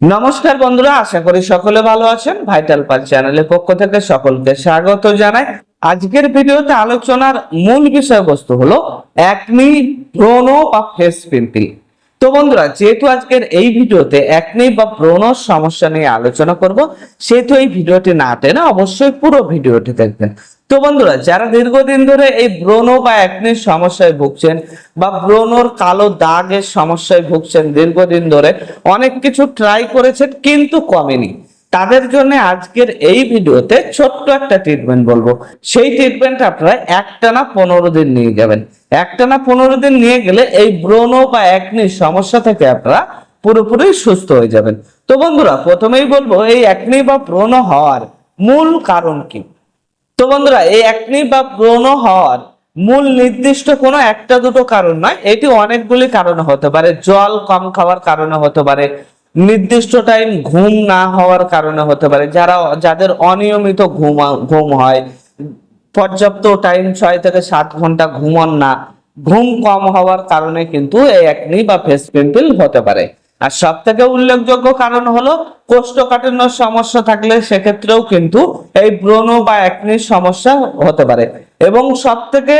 নমস্কার বন্ধুরা, আশা করি সকলে ভালো আছেন। ভাইটাল পাল চ্যানেলের পক্ষ থেকে সকলকে স্বাগত জানাই। আজকের ভিডিওতে আলোচনার মূল বিষয়বস্তু হলো অ্যাকমি ব্রণ বা ফেস পিম্পল তো বন্ধুরা, যেহেতু আজকের এই ভিডিওতে একনে বা ব্রণ সমস্যা নিয়ে আলোচনা করব, সেহেতু এই ভিডিওটি না টেনে অবশ্যই পুরো ভিডিওটি দেখবেন। তো বন্ধুরা, যারা দীর্ঘদিন ধরে এই ব্রণ বা একনির সমস্যায় ভুগছেন বা ব্রণর কালো দাগের সমস্যায় ভুগছেন দীর্ঘদিন ধরে, অনেক কিছু ট্রাই করেছেন কিন্তু কমেনি। তাদের জন্য আজকের এই ভিডিওতে ছোট্ট একটা ট্রিটমেন্ট বলব। সেই ট্রিটমেন্ট আপনারা একটানা পনেরো দিন নিয়ে যাবেন। একটানা পনেরো দিন নিয়ে গেলে এই ব্রণ বা একনির সমস্যা থেকে আপনারা পুরোপুরি সুস্থ হয়ে যাবেন। তো বন্ধুরা, প্রথমেই বলব, এই একনি বা ব্রণ হওয়ার মূল কারণ কি? তো বন্ধুরা, এই একনি বা ব্রণ হওয়ার মূল নির্দিষ্ট কোনো একটা দুটো কারণ নয়, এটি অনেকগুলি কারণে হতে পারে। জল কম খাওয়ার কারণে হতে পারে নির্দিষ্ট টাইম ঘুম না হওয়ার কারণে হতে পারে। যারা যাদের অনিয়মিত ঘুম ঘুম হয়, পর্যাপ্ত টাইম ছয় থেকে সাত ঘণ্টা ঘুমন না, ঘুম কম হওয়ার কারণে কিন্তু এই একনি বা ফেস পিম্পল হতে পারে। আর সব থেকে উল্লেখযোগ্য কারণ হলো কোষ্ঠকাঠিন্যর সমস্যা থাকলে সেক্ষেত্রেও কিন্তু এই ব্রণ বা একনির সমস্যা হতে পারে। এবং সব থেকে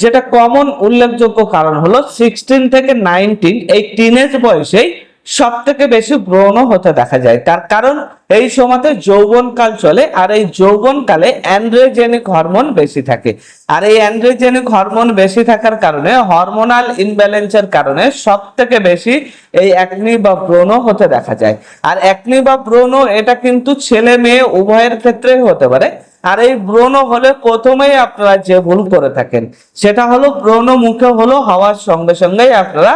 যেটা কমন উল্লেখযোগ্য কারণ হলো সিক্সটিন থেকে নাইনটিন এই টিনেজ বয়সেই সব থেকে বেশি ব্রণ হতে দেখা যায়। তার কারণ, এই সময়তে যৌবনকাল চলে আর এই যৌবনকালে অ্যান্ড্রোজেনিক হরমোন বেশি থাকে। আর এই অ্যান্ড্রোজেনিক হরমোন বেশি থাকার কারণে হরমোনাল ইনব্যালেন্সের কারণে সব থেকে বেশি এই একনি বা ব্রণ হতে দেখা যায়। আর একনি বা ব্রণ, এটা কিন্তু ছেলে মেয়ে উভয়ের ক্ষেত্রেই হতে পারে। আর এই ব্রণ হলে প্রথমেই আপনারা যে ভুল করে থাকেন, সেটা হলো ব্রণ মুখে হলো হওয়ার সঙ্গে সঙ্গেই আপনারা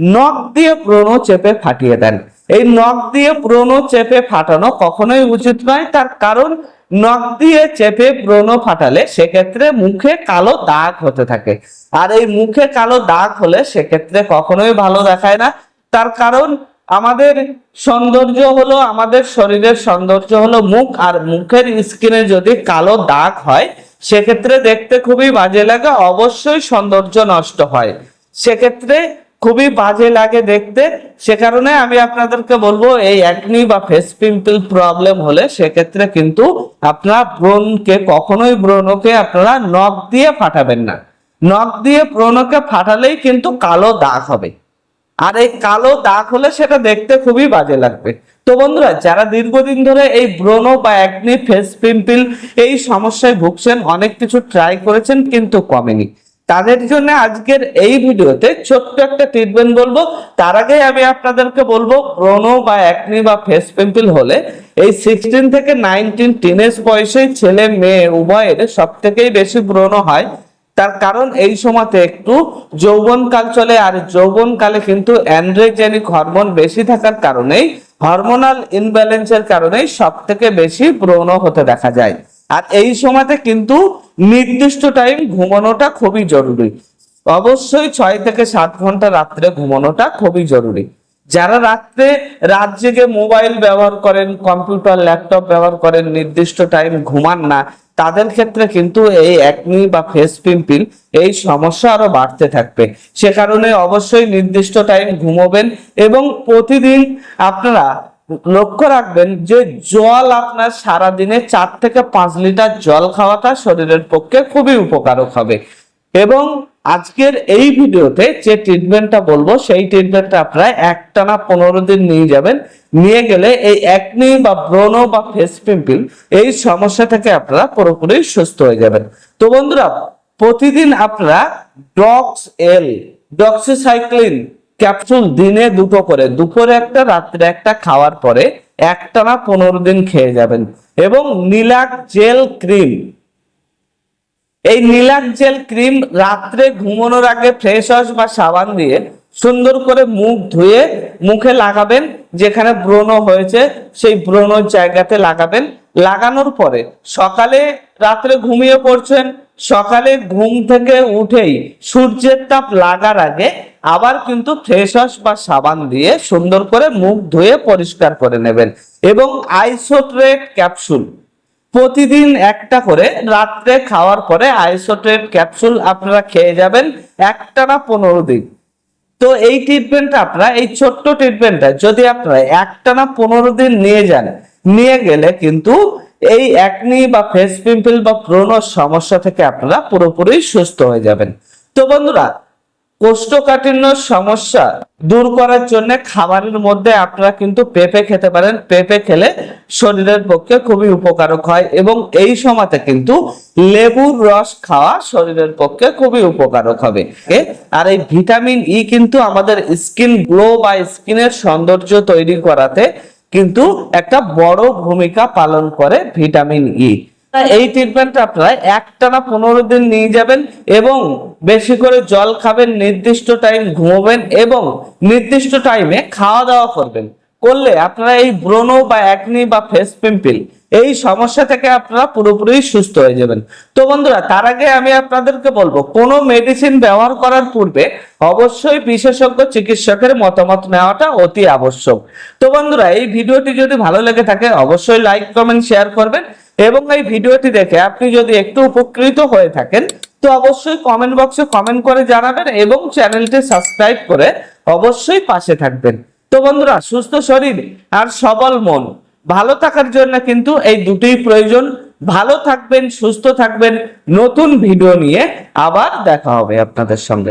নখ দিয়ে ব্রণ চেপে ফাটিয়ে দেন। এই নখ দিয়ে ব্রণ চেপে ফাটানো কখনোই উচিত নয়। তার কারণ, নখ দিয়ে চেপে ব্রণ ফাটালে সেক্ষেত্রে মুখে কালো দাগ হতে থাকে। আর এই মুখে কালো দাগ হলে সেক্ষেত্রে কখনোই ভালো দেখায় না। তার কারণ, আমাদের সৌন্দর্য হলো, আমাদের শরীরের সৌন্দর্য হলো মুখ। আর মুখের স্কিনে যদি কালো দাগ হয়, সেক্ষেত্রে দেখতে খুবই বাজে লাগে। অবশ্যই সৌন্দর্য নষ্ট হয়। সেক্ষেত্রে খুবই বাজে লাগে দেখতে। সে কারণে আমি আপনাদেরকে বলব, এই একনি বা ফেস পিম্পল প্রবলেম হলে সেক্ষেত্রে কিন্তু আপনার ব্রণকে, কখনোই ব্রণকে আপনারা নখ দিয়ে ফাটাবেন না। নখ দিয়ে ব্রণকে ফাটালেই কিন্তু কালো দাগ হবে। আর এই কালো দাগ হলে সেটা দেখতে খুবই বাজে লাগবে। তো বন্ধুরা, যারা দীর্ঘদিন ধরে এই ব্রণ বা একনি ফেস পিম্পল এই সমস্যায় ভুগছেন, অনেক কিছু ট্রাই করেছেন কিন্তু কমেনি। তাদের জন্য আজকের এই ভিডিওতে ছোট্ট একটা ট্রিটমেন্ট বলব। তার আগে আমি আপনাদেরকে বলব ব্রণ বা একনি বা ফেস পিম্পল হলে এই সিক্সটিন থেকে নাইনটিন টিনেজ বয়সে ছেলে, মেয়ে, উভয়ের সব থেকেই বেশি ব্রণ হয়। তার কারণ এই সময়তে একটু যৌবনকাল চলে, আর যৌবনকালে কিন্তু অ্যান্ড্রোজেনিক হরমোন বেশি থাকার কারণেই হরমোনাল ইনব্যালেন্সের কারণেই সব থেকে বেশি ব্রণ হতে দেখা যায়। আর এই সময়তে কিন্তু নির্দিষ্ট টাইম ঘুমানোটা খুবই জরুরি। অবশ্যই ছয় থেকে সাত ঘণ্টা রাত্রে ঘুমানোটা খুবই জরুরি। যারা রাত্রে রাত জেগে মোবাইল ব্যবহার করেন কম্পিউটার ল্যাপটপ ব্যবহার করেন, নির্দিষ্ট টাইম ঘুমান না, তাদের ক্ষেত্রে কিন্তু এই একনি বা ফেস পিম্পিল এই সমস্যা আরও বাড়তে থাকবে। সে কারণে অবশ্যই নির্দিষ্ট টাইম ঘুমোবেন এবং প্রতিদিন আপনারা লক্ষ্য রাখবেন যে জল আপনার সারা দিনে চার থেকে পাঁচ লিটার জল খাওয়াটা শরীরের পক্ষে খুবই উপকারক হবে। এবং আজকের এই ভিডিওতে যে ট্রিটমেন্টটা বলব, সেই ট্রিটমেন্টটা আপনারা একটানা পনেরো দিন নিয়ে যাবেন। নিয়ে গেলে এই একনি বা ব্রণ বা ফেস পিম্পল এই সমস্যা থেকে আপনারা পুরোপুরি সুস্থ হয়ে যাবেন। তো বন্ধুরা, প্রতিদিন আপনারা ডক্স এল ডক্সিসাইক্লিন ক্যাপসুল দিনে দুটো করে, দুপুরে একটা, রাত্রে একটা, খাওয়ার পরে একটানা পনেরো দিন খেয়ে যাবেন। এবং নীলাক জেল ক্রিম। এই নীলাক জেল ক্রিম রাত্রে ঘুমানোর আগে ফ্রেশ ওয়াশ বা সাবান দিয়ে সুন্দর করে মুখ ধুয়ে মুখে লাগাবেন, যেখানে ব্রণ হয়েছে, সেই ব্রণর জায়গাতে লাগাবেন। লাগানোর পরে সকালে রাত্রে ঘুমিয়ে পড়ছেন সকালে ঘুম থেকে উঠেই সূর্যের তাপ লাগার আগে আবার কিন্তু ফ্রেশ ওয়াশ বা সাবান দিয়ে সুন্দর করে মুখ ধুয়ে পরিষ্কার করে নেবেন এবং আইসোট্রেট ক্যাপসুল প্রতিদিন একটা করে রাত্রে খাওয়ার পরে আইসোট্রেট ক্যাপসুল আপনারা খেয়ে যাবেন একটানা পনেরো দিন। তো এই ট্রিটমেন্টটা আপনারা, এই ছোট্ট ট্রিটমেন্টটা যদি আপনারা একটানা পনেরো দিন নিয়ে যান, নিয়ে গেলে কিন্তু এই একনি বা ফেস পিম্পল বা ব্রণর সমস্যা থেকে আপনারা পুরোপুরি সুস্থ হয়ে যাবেন। তো বন্ধুরা, কোষ্ঠকাঠিন্য সমস্যা দূর করার জন্য খাবারের মধ্যে আপনারা কিন্তু পেঁপে খেতে পারেন। পেঁপে খেলে শরীরের পক্ষে খুবই উপকারক হয় এবং এই সময়তে কিন্তু লেবুর রস খাওয়া শরীরের পক্ষে খুবই উপকারক হবে। আর এই ভিটামিন ই কিন্তু আমাদের স্কিন গ্লো বা স্কিনের সৌন্দর্য তৈরি করাতে কিন্তু একটা বড় ভূমিকা পালন করে ভিটামিন ই। এই ট্রিটমেন্টটা আপনারা একটানা পনেরো দিন নিয়ে যাবেন এবং বেশি করে জল খাবেন, নির্দিষ্ট টাইম ঘুমোবেন এবং নির্দিষ্ট টাইমে খাওয়া দাওয়া করবেন। করলে আপনারা এই ব্রণ বা একনি বা ফেস পিম্পল এই সমস্যা থেকে আপনারা পুরোপুরি সুস্থ হয়ে যাবেন। তো বন্ধুরা, তার আগে আমি আপনাদেরকে বলব, কোনো মেডিসিন ব্যবহার করার পূর্বে অবশ্যই বিশেষজ্ঞ চিকিৎসকের মতামত নেওয়াটা অতি আবশ্যক। তো বন্ধুরা, এই ভিডিওটি যদি ভালো লেগে থাকে, অবশ্যই লাইক কমেন্ট শেয়ার করবেন এবং এই ভিডিওটি দেখে আপনি যদি একটু উপকৃত হয়ে থাকেন, তো অবশ্যই কমেন্ট বক্সে কমেন্ট করে জানাবেন এবং চ্যানেলটি সাবস্ক্রাইব করে অবশ্যই পাশে থাকবেন। তো বন্ধুরা, সুস্থ শরীর আর সবল মন, ভালো থাকার জন্য কিন্তু এই দুটোই প্রয়োজন। ভালো থাকবেন, সুস্থ থাকবেন, নতুন ভিডিও নিয়ে আবার দেখা হবে আপনাদের সঙ্গে।